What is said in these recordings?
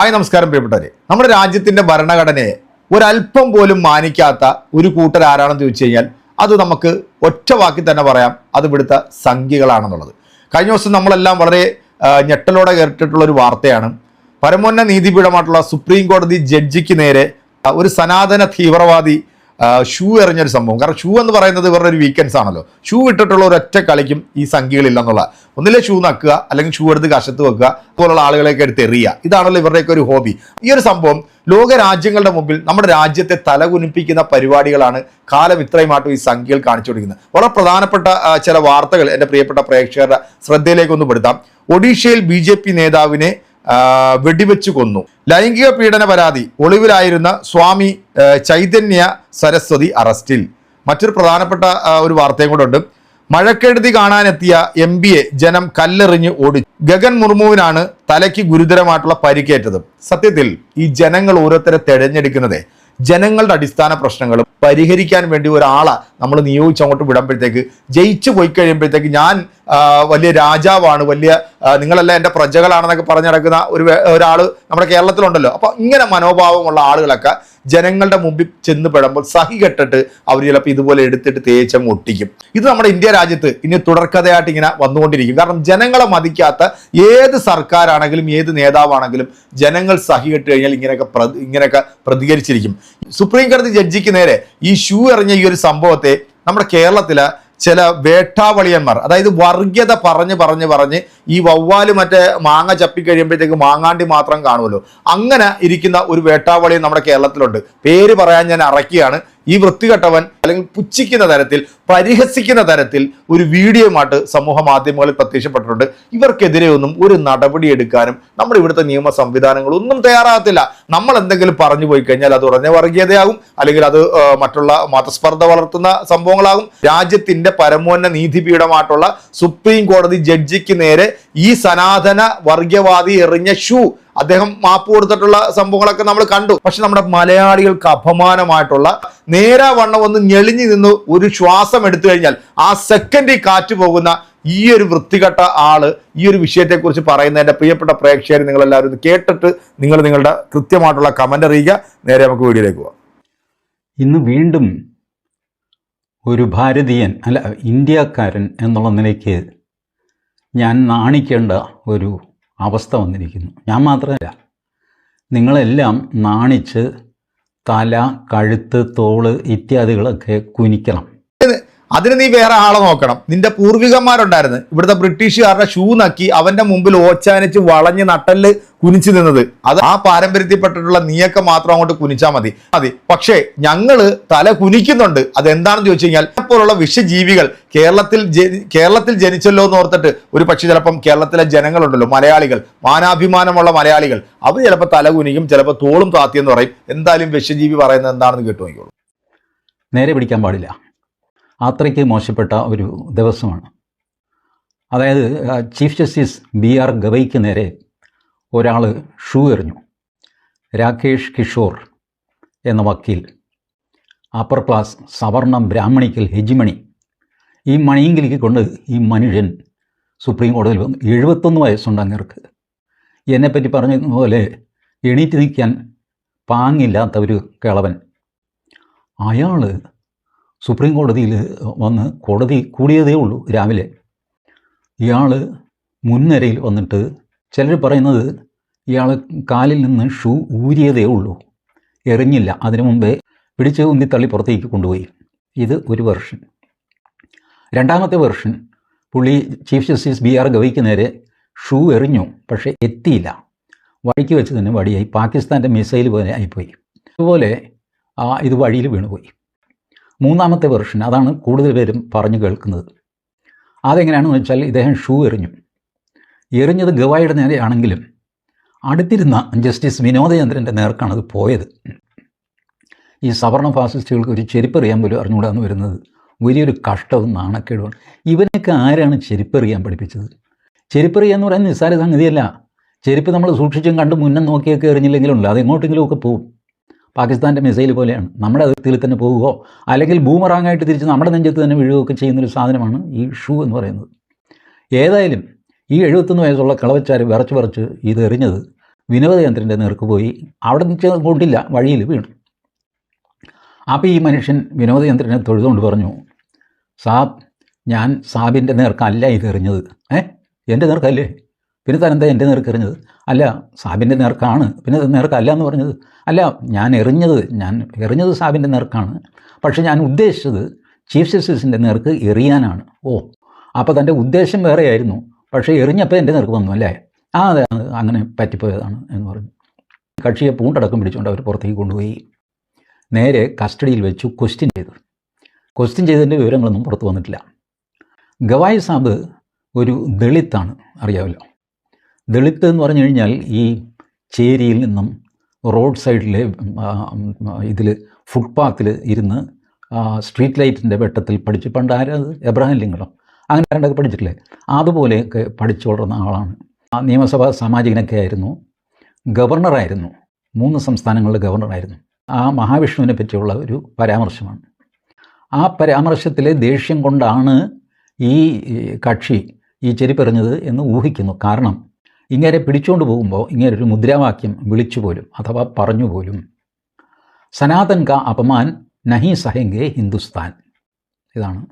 Hi നമസ്കാരം പ്രിയപ്പെട്ടവരെ. നമ്മുടെ രാജ്യത്തിന്റെ ഭരണഘടനയെ ഒരല്പം പോലും മാനിക്കാത്ത ഒരു കൂട്ടർ ആരാണെന്ന് ചോദിച്ചു കഴിഞ്ഞാൽ അത് നമുക്ക് ഒറ്റ വാക്കി തന്നെ പറയാം. അത് ഇവിടുത്തെ സംഖ്യകളാണെന്നുള്ളത്. കഴിഞ്ഞ ദിവസം നമ്മളെല്ലാം വളരെ ഞെട്ടലോടെ കേട്ടിട്ടുള്ള ഒരു വാർത്തയാണ്. പരമോന്നത നീതിപീഠമായിട്ടുള്ള സുപ്രീം കോടതി ജഡ്ജിക്ക് നേരെ ഒരു സനാതന തീവ്രവാദി ഷൂ എറിഞ്ഞൊരു സംഭവം. കാരണം ഷൂ എന്ന് പറയുന്നത് ഇവരുടെ ഒരു വീക്കെൻഡ്സ് ആണല്ലോ. ഷൂ ഇട്ടിട്ടുള്ള ഒരൊറ്റ കളിക്കും ഈ സംഖ്യകളില്ലെന്നുള്ള. ഒന്നിലെ ഷൂ നക്കുക അല്ലെങ്കിൽ ഷൂ എടുത്ത് കശത്ത് വെക്കുക പോലുള്ള ആളുകളെയൊക്കെ എടുത്ത് എറിയുക. ഇതാണല്ലോ ഇവരുടെയൊക്കെ ഒരു ഹോബി ഈ ഒരു സംഭവം ലോക രാജ്യങ്ങളുടെ മുമ്പിൽ നമ്മുടെ രാജ്യത്തെ തലകുനിപ്പിക്കുന്ന പരിപാടികളാണ് കാലം ഇത്രയുമായിട്ടും ഈ സംഖ്യകൾ കാണിച്ചു കൊടുക്കുന്നത് വളരെ പ്രധാനപ്പെട്ട ചില വാർത്തകൾ എന്റെ പ്രിയപ്പെട്ട പ്രേക്ഷകരുടെ ശ്രദ്ധയിലേക്ക് ഒന്ന് പെടുത്താം. ഒഡീഷയിൽ ബി നേതാവിനെ വെടിവെച്ച് കൊന്നു. ലൈംഗിക പീഡന പരാതി. ഒളിവിലായിരുന്ന സ്വാമി ചൈതന്യ സരസ്വതി അറസ്റ്റിൽ. മറ്റൊരു പ്രധാനപ്പെട്ട ഒരു വാർത്തയും കൂടെ ഉണ്ട്. മഴക്കെടുതി കാണാനെത്തിയ എം ബി എ ജനം കല്ലെറിഞ്ഞ് ഓടി. ഗഗൻ മുർമുവിനാണ് തലയ്ക്ക് ഗുരുതരമായിട്ടുള്ള പരിക്കേറ്റത്. സത്യത്തിൽ ഈ ജനങ്ങൾ ഓരോരുത്തരെ തെരഞ്ഞെടുക്കുന്നതേ ജനങ്ങളുടെ അടിസ്ഥാന പ്രശ്നങ്ങളും പരിഹരിക്കാൻ വേണ്ടി ഒരാളെ നമ്മൾ നിയോഗിച്ച് അങ്ങോട്ട് വിടുമ്പോഴത്തേക്ക് ജയിച്ചു പോയി കഴിയുമ്പോഴത്തേക്ക് ഞാൻ വലിയ രാജാവാണ് വലിയ നിങ്ങളല്ല എന്റെ പ്രജകളാണെന്നൊക്കെ പറഞ്ഞു നടക്കുന്ന ഒരു ഒരാൾ നമ്മുടെ കേരളത്തിലുണ്ടല്ലോ. അപ്പോൾ ഇങ്ങനെ മനോഭാവമുള്ള ആളുകളൊക്കെ ജനങ്ങളുടെ മുമ്പിൽ ചെന്ന് പെടുമ്പോൾ സഹി കെട്ടിട്ട് അവർ ചിലപ്പോൾ ഇതുപോലെ എടുത്തിട്ട് തേച്ചം ഒട്ടിക്കും. ഇത് നമ്മുടെ ഇന്ത്യ രാജ്യത്ത് ഇനി തുടർക്കഥയായിട്ട് ഇങ്ങനെ വന്നുകൊണ്ടിരിക്കും. കാരണം ജനങ്ങളെ മതിക്കാത്ത ഏത് സർക്കാരാണെങ്കിലും ഏത് നേതാവാണെങ്കിലും ജനങ്ങൾ സഹി കെട്ട് കഴിഞ്ഞാൽ ഇങ്ങനെയൊക്കെ ഇങ്ങനെയൊക്കെ പ്രതികരിച്ചിരിക്കും. സുപ്രീം കോടതി ജഡ്ജിക്ക് നേരെ ഈ ഷൂ എറിഞ്ഞ ഈ ഒരു സംഭവത്തെ നമ്മുടെ കേരളത്തിലെ ചില വേട്ടാവളിയന്മാർ അതായത് വർഗീയത പറഞ്ഞ് പറഞ്ഞ് പറഞ്ഞ് ഈ വവ്വാൽ മറ്റേ മാങ്ങ ചപ്പി കഴിയുമ്പോഴത്തേക്ക് മാങ്ങാണ്ടി മാത്രം കാണുമല്ലോ. അങ്ങനെ ഇരിക്കുന്ന ഒരു വേട്ടാവളിയും നമ്മുടെ കേരളത്തിലുണ്ട്. പേര് പറയാൻ ഞാൻ അറക്കിയാണ്. ഈ വൃത്തികെട്ടവൻ അല്ലെങ്കിൽ പുച്ഛിക്കുന്ന തരത്തിൽ പരിഹസിക്കുന്ന തരത്തിൽ ഒരു വീഡിയോയുമായിട്ട് സമൂഹ മാധ്യമങ്ങളിൽ പ്രത്യക്ഷപ്പെട്ടിട്ടുണ്ട്. ഇവർക്കെതിരെ ഒന്നും ഒരു നടപടി എടുക്കാനും നമ്മുടെ ഇവിടുത്തെ നിയമ സംവിധാനങ്ങൾ ഒന്നും തയ്യാറാകത്തില്ല. നമ്മൾ എന്തെങ്കിലും പറഞ്ഞു പോയി കഴിഞ്ഞാൽ അത് ഉറഞ്ഞ വർഗീയതയാകും. അല്ലെങ്കിൽ അത് മറ്റുള്ള മതസ്പർദ്ധ വളർത്തുന്ന സംഭവങ്ങളാകും. രാജ്യത്തിന്റെ പരമോന്നത നീതിപീഠമായിട്ടുള്ള സുപ്രീം കോടതി ജഡ്ജിക്ക് നേരെ ഈ സനാതന വർഗീയവാദി എറിഞ്ഞ ഷൂ അദ്ദേഹം മാപ്പ് കൊടുത്തിട്ടുള്ള സംഭവങ്ങളൊക്കെ നമ്മൾ കണ്ടു. പക്ഷെ നമ്മുടെ മലയാളികൾക്ക് അപമാനമായിട്ടുള്ള നേരാ വണ്ണം ഒന്ന് ഞെളിഞ്ഞു നിന്ന് ഒരു ശ്വാസം എടുത്തു കഴിഞ്ഞാൽ ആ സെക്കൻഡിൽ കാറ്റ് പോകുന്ന ഈ ഒരു വൃത്തികെട്ട ആൾ ഈ ഒരു വിഷയത്തെക്കുറിച്ച് പറയുന്ന എന്റെ പ്രിയപ്പെട്ട പ്രേക്ഷകർ നിങ്ങളെല്ലാവരും കേട്ടിട്ട് നിങ്ങൾ നിങ്ങളുടെ കൃത്യമായിട്ടുള്ള കമന്റ് അറിയിക്കുക. നേരെ നമുക്ക് വീഡിയോയിലേക്ക് പോവാം. ഇന്ന് വീണ്ടും ഒരു ഭാരതീയൻ അല്ല ഇന്ത്യക്കാരൻ എന്നുള്ള നിലയ്ക്ക് ഞാൻ നാണിക്കേണ്ട ഒരു അവസ്ഥ വന്നിരിക്കുന്നു. ഞാൻ മാത്രമല്ല നിങ്ങളെല്ലാം നാണിച്ച് തല കഴുത്ത് തോൾ ഇത്യാദികളൊക്കെ കുനിക്കണം. അതിന് നീ വേറെ ആളെ നോക്കണം. നിന്റെ പൂർവികന്മാരുണ്ടായിരുന്നു. ഇവിടുത്തെ ബ്രിട്ടീഷുകാരുടെ ഷൂ നക്കി അവന്റെ മുമ്പിൽ ഓച്ചാനിച്ച് വളഞ്ഞ് നട്ടൽ കുനിച്ചു നിന്നത്. അത് ആ പാരമ്പര്യത്തിൽപ്പെട്ടിട്ടുള്ള നീയൊക്കെ മാത്രം അങ്ങോട്ട് കുനിച്ചാൽ മതി. മതി. പക്ഷേ ഞങ്ങൾ തല കുനിക്കുന്നുണ്ട്. അതെന്താണെന്ന് ചോദിച്ചു കഴിഞ്ഞാൽ പോലുള്ള വിഷജീവികൾ കേരളത്തിൽ കേരളത്തിൽ ജനിച്ചല്ലോ എന്ന് ഓർത്തിട്ട് ഒരു പക്ഷേ ചിലപ്പം കേരളത്തിലെ ജനങ്ങളുണ്ടല്ലോ മലയാളികൾ മാനാഭിമാനമുള്ള മലയാളികൾ. അവർ ചിലപ്പോൾ തല കുനിക്കും ചിലപ്പോൾ തോളും താത്തിയെന്ന് പറയും. എന്തായാലും വിഷജീവി പറയുന്നത് എന്താണെന്ന് കേട്ടു നോക്കിയോളൂ നേരെ പിടിക്കാൻ പാടില്ല. അത്രയ്ക്ക് മോശപ്പെട്ട ഒരു ദിവസമാണ്. അതായത് ചീഫ് ജസ്റ്റിസ് ബി ആർ ഗവൈക്ക് നേരെ ഒരാൾ ഷൂ എറിഞ്ഞു. രാകേഷ് കിഷോർ എന്ന വക്കീൽ. അപ്പർ ക്ലാസ് സവർണ ബ്രാഹ്മണിക്കൽ ഹെജിമണി. ഈ മണിയെങ്കിലേക്ക് കൊണ്ട് ഈ മനുഷ്യൻ സുപ്രീം കോടതിയിൽ വന്നു എഴുപത്തൊന്ന് വയസ്സുണ്ട് അങ്ങേർക്ക്. എന്നെപ്പറ്റി പറഞ്ഞതുപോലെ എണീറ്റ് നിൽക്കാൻ പാങ്ങില്ലാത്ത ഒരു കിളവൻ. അയാൾ സുപ്രീം കോടതിയിൽ വന്ന് കോടതി കൂടിയതേ ഉള്ളൂ രാവിലെ. ഇയാൾ മുൻനിരയിൽ വന്നിട്ട് ചിലർ പറയുന്നത് ഇയാൾ കാലിൽ നിന്ന് ഷൂ ഊരിയതേ ഉള്ളൂ. എറിഞ്ഞില്ല. അതിനു മുമ്പേ പിടിച്ച് ഉന്തി തള്ളി പുറത്തേക്ക് കൊണ്ടുപോയി. ഇത് ഒരു വെർഷൻ. രണ്ടാമത്തെ വെർഷൻ. പുള്ളി ചീഫ് ജസ്റ്റിസ് ബി ആർ ഗവയ്ക്ക് നേരെ ഷൂ എറിഞ്ഞു പക്ഷേ എത്തിയില്ല. വഴിക്ക് വെച്ച് തന്നെ വടിയായി. പാകിസ്ഥാന്റെ മിസൈൽ പോലെ ആയിപ്പോയി. അതുപോലെ ഇത് വഴിയിൽ വീണുപോയി. മൂന്നാമത്തെ വെർഷൻ അതാണ് കൂടുതൽ പേരും പറഞ്ഞു കേൾക്കുന്നത്. അതെങ്ങനെയാണെന്ന് വെച്ചാൽ ഇദ്ദേഹം ഷൂ എറിഞ്ഞു. എറിഞ്ഞത് ഗവായിയുടെ നേരെയാണെങ്കിലും അടുത്തിരുന്ന ജസ്റ്റിസ് വിനോദചന്ദ്രന്റെ നേർക്കാണ് അത് പോയത്. ഈ സവർണ ഫാസിസ്റ്റുകൾക്ക് ഒരു ചെരുപ്പെറിയാൻ പോലും അറിഞ്ഞുകൂടാന്ന് വരുന്നത്. വലിയൊരു കഷ്ടവും നാണക്കേടുമാണ് ഇവനൊക്കെ ആരാണ് ചെരുപ്പെറിയാൻ പഠിപ്പിച്ചത്? ചെരുപ്പെറിയുക എന്ന് പറയുന്നത് നിസ്സാര സംഗതിയല്ല. ചെരുപ്പ് നമ്മൾ സൂക്ഷിച്ചും കണ്ട് മുന്നം നോക്കിയൊക്കെ എറിഞ്ഞില്ലെങ്കിലുണ്ട് അത് എങ്ങോട്ടെങ്കിലും ഒക്കെ പോകും പാകിസ്ഥാന്റെ മിസൈൽ പോലെയാണ്. നമ്മുടെ അതിർത്തിയിൽ തന്നെ പോവുകയോ അല്ലെങ്കിൽ ബൂമറാങ്ങായിട്ട് തിരിച്ച് നമ്മുടെ നെഞ്ചത്ത് തന്നെ വീഴുകയൊക്കെ ചെയ്യുന്നൊരു സാധനമാണ് ഈ ഷൂ എന്ന് പറയുന്നത്. ഏതായാലും ഈ എഴുപത്തൊന്ന് വയസ്സുള്ള കളവച്ചാർ വിറച്ച് വിറച്ച് ഇത് എറിഞ്ഞത് വിനോദയന്ത്രന്റെ നേർക്ക് പോയി. അവിടെ നിന്ന് കൊണ്ടില്ല വഴിയിൽ വീണു. അപ്പോൾ ഈ മനുഷ്യൻ വിനോദയന്ത്രനെ തൊഴുതുകൊണ്ട് പറഞ്ഞു സാബ് ഞാൻ സാബിന്റെ നേർക്കല്ല ഇത് എറിഞ്ഞത്. ഏ? എന്റെ നേർക്കല്ലേ? പിന്നെ താൻ എന്താ എന്റെ നേർക്ക് എറിഞ്ഞത്? അല്ല സാബിന്റെ നേർക്കാണ്. പിന്നെ നേർക്കല്ല എന്ന് പറഞ്ഞത്. അല്ല ഞാൻ എറിഞ്ഞത് ഞാൻ എറിഞ്ഞത് സാബിന്റെ നേർക്കാണ്. പക്ഷേ ഞാൻ ഉദ്ദേശിച്ചത് ചീഫ് ജസ്റ്റിസിന്റെ നേർക്ക് എറിയാനാണ്. ഓ അപ്പോൾ തന്റെ ഉദ്ദേശം വേറെയായിരുന്നു. പക്ഷേ എറിഞ്ഞപ്പോൾ എന്റെ നേർക്ക് വന്നു അല്ലേ? ആ അതെ അങ്ങനെ പറ്റിപ്പോയതാണ് എന്ന് പറഞ്ഞു. കക്ഷിയെ പൂണ്ടടക്കം പിടിച്ചുകൊണ്ട് അവർ പുറത്തേക്ക് കൊണ്ടുപോയി. നേരെ കസ്റ്റഡിയിൽ വെച്ചു ക്വസ്റ്റ്യൻ ചെയ്തു. ക്വസ്റ്റ്യൻ ചെയ്തതിന്റെ വിവരങ്ങളൊന്നും പുറത്തു വന്നിട്ടില്ല. ഗവായ് സാബ് ഒരു ദളിത്താണ് അറിയാമല്ലോ. ദളിത്ത് എന്ന് പറഞ്ഞു കഴിഞ്ഞാൽ ഈ ചേരിയിൽ നിന്നും റോഡ് സൈഡിലെ ഇതിൽ ഫുട്പാത്തിൽ ഇരുന്ന് സ്ട്രീറ്റ് ലൈറ്റിന്റെ വെട്ടത്തിൽ പഠിച്ച് പണ്ട് ആരത് എബ്രഹാം ലിംഗം അങ്ങനെ ആരണ്ടൊക്കെ പഠിച്ചിട്ടില്ലേ? അതുപോലെയൊക്കെ പഠിച്ചു വളർന്ന ആളാണ്. നിയമസഭാ സാമാജികനൊക്കെ ആയിരുന്നു. ഗവർണറായിരുന്നു മൂന്ന് സംസ്ഥാനങ്ങളുടെ ഗവർണറായിരുന്നു ആ മഹാവിഷ്ണുവിനെ പറ്റിയുള്ള ഒരു പരാമർശമാണ്. ആ പരാമർശത്തിലെ ദേഷ്യം കൊണ്ടാണ് ഈ കക്ഷി ഈ ചെരിപ്പെറിഞ്ഞത് എന്ന് ഊഹിക്കുന്നു. കാരണം ഇങ്ങനെ പിടിച്ചുകൊണ്ട് പോകുമ്പോൾ ഇങ്ങനെ ഒരു മുദ്രാവാക്യം വിളിച്ചു പോലും അഥവാ പറഞ്ഞു പോലും സനാതൻ കാ അപമാൻ നഹി സഹെങ്കെ ഹിന്ദുസ്ഥാൻ. ഇതാണ്.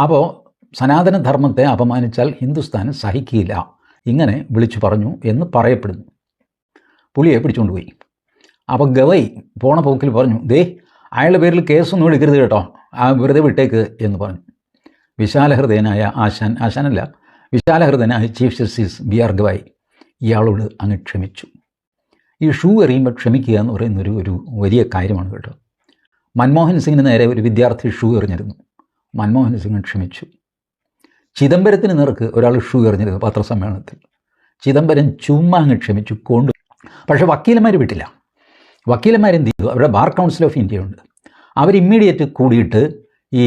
അപ്പോൾ സനാതനധർമ്മത്തെ അപമാനിച്ചാൽ ഹിന്ദുസ്ഥാൻ സഹിക്കില്ല. ഇങ്ങനെ വിളിച്ചു പറഞ്ഞു എന്ന് പറയപ്പെടുന്നു. പുളിയെ പിടിച്ചുകൊണ്ട് പോയി. അപ്പോൾ ഗവൈ പോണ പോക്കിൽ പറഞ്ഞു ദേ അയാളുടെ പേരിൽ കേസൊന്നും എടുക്കരുത് കേട്ടോ. ആ വെറുതെ വിട്ടേക്ക് എന്ന് പറഞ്ഞു. വിശാലഹൃദയനായ ആശാൻ ആശാനല്ല വിശാലഹൃദയനായ chief justice B R Gavai ഇയാളോട് അങ്ങ് ക്ഷമിച്ചു. ഈ ഷൂ എറിയുമ്പോൾ ക്ഷമിക്കുക എന്ന് പറയുന്നൊരു ഒരു വലിയ കാര്യമാണ് കേട്ടോ. മൻമോഹൻ സിംഗിന് നേരെ ഒരു വിദ്യാർത്ഥി ഷൂ എറിഞ്ഞിരുന്നു. മൻമോഹൻ സിംഗ് ക്ഷമിച്ചു. ചിദംബരത്തിന് നേർക്ക് ഒരാൾ ഷൂ എറിഞ്ഞിരുന്നു പത്രസമ്മേളനത്തിൽ. ചിദംബരം ചുമ്മാ അങ്ങ് ക്ഷമിച്ചു കൊണ്ടു. പക്ഷേ വക്കീലന്മാർ വിട്ടില്ല. വക്കീലന്മാരെന്ത് ചെയ്തു? അവരുടെ ബാർ കൗൺസിൽ ഓഫ് ഇന്ത്യ ഉണ്ട്. അവർ ഇമ്മീഡിയറ്റ് കൂടിയിട്ട് ഈ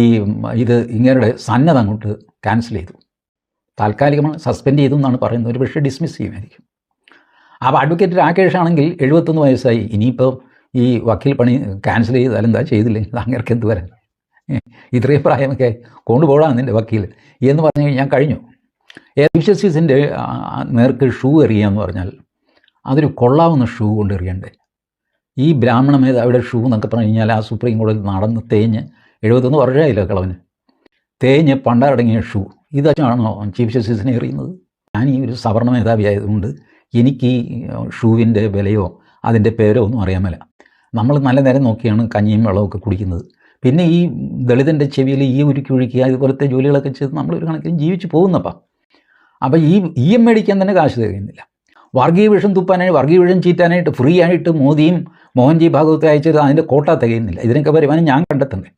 ഇത് ഇങ്ങരുടെ സന്നദ്ധ അങ്ങോട്ട് ക്യാൻസൽ ചെയ്തു. താൽക്കാലികമാണ് സസ്പെൻഡ് ചെയ്തു എന്നാണ് പറയുന്നത്. ഒരു പക്ഷേ ഡിസ്മിസ് ചെയ്യുമായിരിക്കും. അപ്പോൾ അഡ്വക്കേറ്റ് രാകേഷ് ആണെങ്കിൽ എഴുപത്തൊന്ന് വയസ്സായി. ഇനിയിപ്പോൾ ഈ വക്കീൽ പണി ക്യാൻസൽ ചെയ്താൽ എന്താ ചെയ്തില്ലേ? അങ്ങേർക്ക് എന്ത് വരാൻ? ഇത്രയും പ്രായമൊക്കെ കൊണ്ടുപോകാം നിന്റെ വക്കീൽ എന്ന് പറഞ്ഞു കഴിഞ്ഞാൽ കഴിഞ്ഞു. ജസ്റ്റിസിന്റെ നേർക്ക് ഷൂ എറിയുക എന്ന് പറഞ്ഞാൽ അതൊരു കൊള്ളാവുന്ന ഷൂ കൊണ്ട് എറിയണ്ടേ? ഈ ബ്രാഹ്മണ മേധാവിയുടെ ഷൂ എന്നൊക്കെ പറഞ്ഞു കഴിഞ്ഞാൽ ആ സുപ്രീം കോടതി നടന്ന് തേഞ്ഞ് എഴുപത്തൊന്ന് വർഷമായില്ല കളവന് തേഞ്ഞ് പണ്ടാരടങ്ങിയ ഷൂ. ഇതാണോ ചീഫ് ജസ്റ്റിസിനെ എറിയുന്നത്? ഞാൻ ഈ ഒരു സവർണ മേധാവി ആയതുകൊണ്ട് എനിക്ക് ഈ ഷൂവിന്റെ വിലയോ അതിന്റെ പേരോ ഒന്നും അറിയാൻ മേല. നമ്മൾ നല്ല നേരം നോക്കിയാണ് കഞ്ഞിയും വെള്ളമൊക്കെ കുടിക്കുന്നത്. പിന്നെ ഈ ദളിതന്റെ ചെവിയിൽ ഈ ഉരുക്കി ഒഴുക്കി അതുപോലത്തെ ജോലികളൊക്കെ ചെയ്ത് നമ്മളൊരു കണക്കിന് ജീവിച്ച് പോകുന്നപ്പാ. അപ്പോൾ ഈ ഇ എം മേടിക്കാൻ തന്നെ കാശ് തികയുന്നില്ല വർഗീയ വിഷം തുപ്പാനായി വർഗീയ വിഷം ചീറ്റാനായിട്ട് ഫ്രീ ആയിട്ട് മോദിയും മോഹൻജി ഭാഗവത്തെ അയച്ചത് അതിന്റെ കോട്ട തികയുന്നില്ല. ഇതിനൊക്കെ വരുമാനം ഞാൻ കണ്ടെത്തണ്ടേ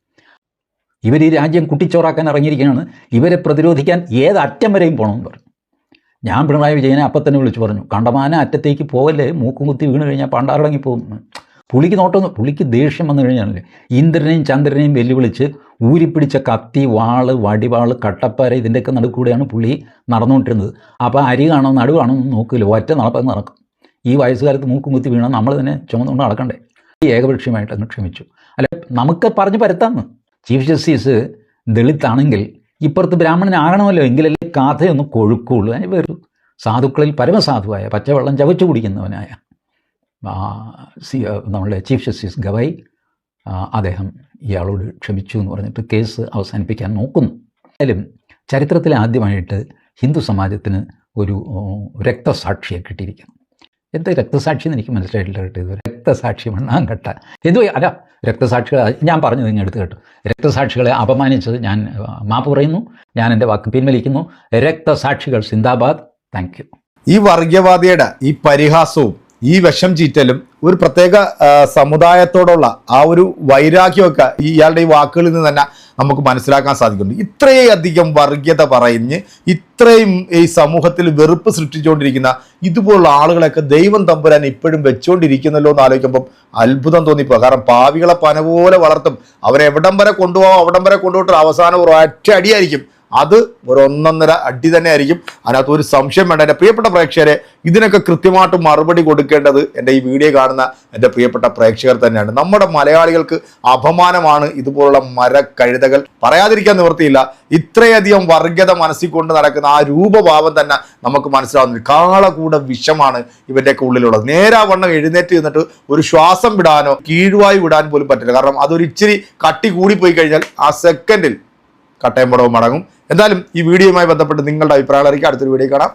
ഇവർ ഈ രാജ്യം കുട്ടിച്ചോറാക്കാൻ ഇറങ്ങിയിരിക്കുകയാണ്. ഇവരെ പ്രതിരോധിക്കാൻ ഏത് അറ്റം വരെയും പോകണമെന്ന് പറഞ്ഞു. ഞാൻ പിണറായി വിജയനെ അപ്പം തന്നെ വിളിച്ചു പറഞ്ഞു. കണ്ടമാന അറ്റത്തേക്ക് പോകല്ലേ? മൂക്കും കുത്തി വീണ് കഴിഞ്ഞാൽ പണ്ടാറടങ്ങി പോകും. പുളിക്ക് നോട്ടം പുളിക്ക് ദേഷ്യം വന്നു കഴിഞ്ഞാലേ ഇന്ദ്രനെയും ചന്ദ്രനെയും വെല്ലുവിളിച്ച് ഊരിപ്പിടിച്ച കത്തി വാൾ വടിവാൾ കട്ടപ്പാര ഇതിന്റെയൊക്കെ നടുക്കൂടെയാണ് പുള്ളി നടന്നുകൊണ്ടിരുന്നത്. അപ്പോൾ അരി കാണോ നടു കാണോ എന്ന് നോക്കില്ല. ഒറ്റ നടപ്പം നടക്കും. ഈ വയസ്സുകാലത്ത് മൂക്കും കുത്തി വീണാൽ നമ്മൾ തന്നെ ചുമന്നുകൊണ്ട് നടക്കണ്ടേ? ഏകപക്ഷീയമായിട്ട് അങ്ങ് ക്ഷമിച്ചു. അല്ല നമുക്ക് പറഞ്ഞ് പരത്താന്ന് ചീഫ് ജസ്റ്റിസ് ദളിത്താണെങ്കിൽ ഇപ്പുറത്ത് ബ്രാഹ്മണനാകണമല്ലോ എങ്കിലല്ലേ കഥയൊന്ന് കൊഴുക്കുള്ളൂ. അതിന് വേറൊരു സാധുക്കളിൽ പരമസാധുവായ പച്ചവെള്ളം ചവച്ചു കുടിക്കുന്നവനായ സി നമ്മളുടെ ചീഫ് ജസ്റ്റിസ് ഗവായി അദ്ദേഹം ഇയാളോട് ക്ഷമിച്ചു എന്ന് പറഞ്ഞിട്ട് കേസ് അവസാനിപ്പിക്കാൻ നോക്കുന്നു. എന്തായാലും ചരിത്രത്തിൽ ആദ്യമായിട്ട് ഹിന്ദു സമാജത്തിന് ഒരു രക്തസാക്ഷിയെ കിട്ടിയിരിക്കുന്നു. എന്താ രക്തസാക്ഷി എന്ന് എനിക്ക് മനസ്സിലായിട്ടില്ല കേട്ടോ ഇതുവരെ. രക്തസാക്ഷി മണ്ണാങ്കട്ട എന്തോ അല്ല രക്തസാക്ഷികളെ ഞാൻ പറഞ്ഞു നിങ്ങൾ എടുത്ത് കേട്ടു. രക്തസാക്ഷികളെ അപമാനിച്ചത് ഞാൻ മാപ്പ് പറയുന്നു ഞാൻ എന്റെ വാക്ക് പിൻവലിക്കുന്നു. രക്തസാക്ഷികൾ സിന്ദാബാദ് താങ്ക് ഈ വർഗീയവാദിയുടെ ഈ പരിഹാസവും ഈ വിഷം ചീറ്റലും ഒരു പ്രത്യേക സമുദായത്തോടുള്ള ആ ഒരു വൈരാഗ്യമൊക്കെ ഇയാളുടെ ഈ വാക്കുകളിൽ നിന്ന് തന്നെ നമുക്ക് മനസ്സിലാക്കാൻ സാധിക്കുന്നുണ്ട്. ഇത്രയധികം വർഗീയത പറഞ്ഞ് ഇത്രയും ഈ സമൂഹത്തിൽ വെറുപ്പ് സൃഷ്ടിച്ചുകൊണ്ടിരിക്കുന്ന ഇതുപോലുള്ള ആളുകളെയൊക്കെ ദൈവം തമ്പുരാൻ ഇപ്പോഴും വെച്ചുകൊണ്ടിരിക്കുന്നല്ലോ എന്ന് ആലോചിക്കുമ്പോൾ അത്ഭുതം തോന്നിപ്പോ കാരണം പാവികളെ പന പോലെ വളർത്തും. അവരെ എവിടം വരെ കൊണ്ടുപോകാം അവിടം വരെ കൊണ്ടുപോയിട്ട് അവസാനം ഒരു ഒറ്റ അടിയായിരിക്കും. അത് ഒരു ഒന്നൊന്നര അടി തന്നെ ആയിരിക്കും അതിനകത്ത് ഒരു സംശയം വേണ്ട. എന്റെ പ്രിയപ്പെട്ട പ്രേക്ഷകരെ ഇതിനൊക്കെ കൃത്യമായിട്ട് മറുപടി കൊടുക്കേണ്ടത് എന്റെ ഈ വീഡിയോ കാണുന്ന എന്റെ പ്രിയപ്പെട്ട പ്രേക്ഷകർ തന്നെയാണ്. നമ്മുടെ മലയാളികൾക്ക് അപമാനമാണ് ഇതുപോലുള്ള മരക്കഴുതകൾ. പറയാതിരിക്കാൻ നിവൃത്തിയില്ല. ഇത്രയധികം വർഗത മനസ്സിൽ കൊണ്ട് നടക്കുന്ന ആ രൂപഭാവം തന്നെ നമുക്ക് മനസ്സിലാവുന്നില്ല കാളകൂട വിഷമാണ് ഇവന്റെയൊക്കെ ഉള്ളിലുള്ളത്. നേരാവണ്ണം എഴുന്നേറ്റ് നിന്നിട്ട് ഒരു ശ്വാസം വിടാനോ കീഴുവായി വിടാൻ പോലും പറ്റില്ല. കാരണം അതൊരു ഇച്ചിരി കട്ടി കൂടിപ്പോയി കഴിഞ്ഞാൽ ആ സെക്കൻഡിൽ കട്ടയം പടവും മടങ്ങും എന്തായാലും ഈ വീഡിയോയുമായി ബന്ധപ്പെട്ട് നിങ്ങളുടെ അഭിപ്രായങ്ങൾ അറിയിക്കുക അടുത്തൊരു വീഡിയോ കാണാം.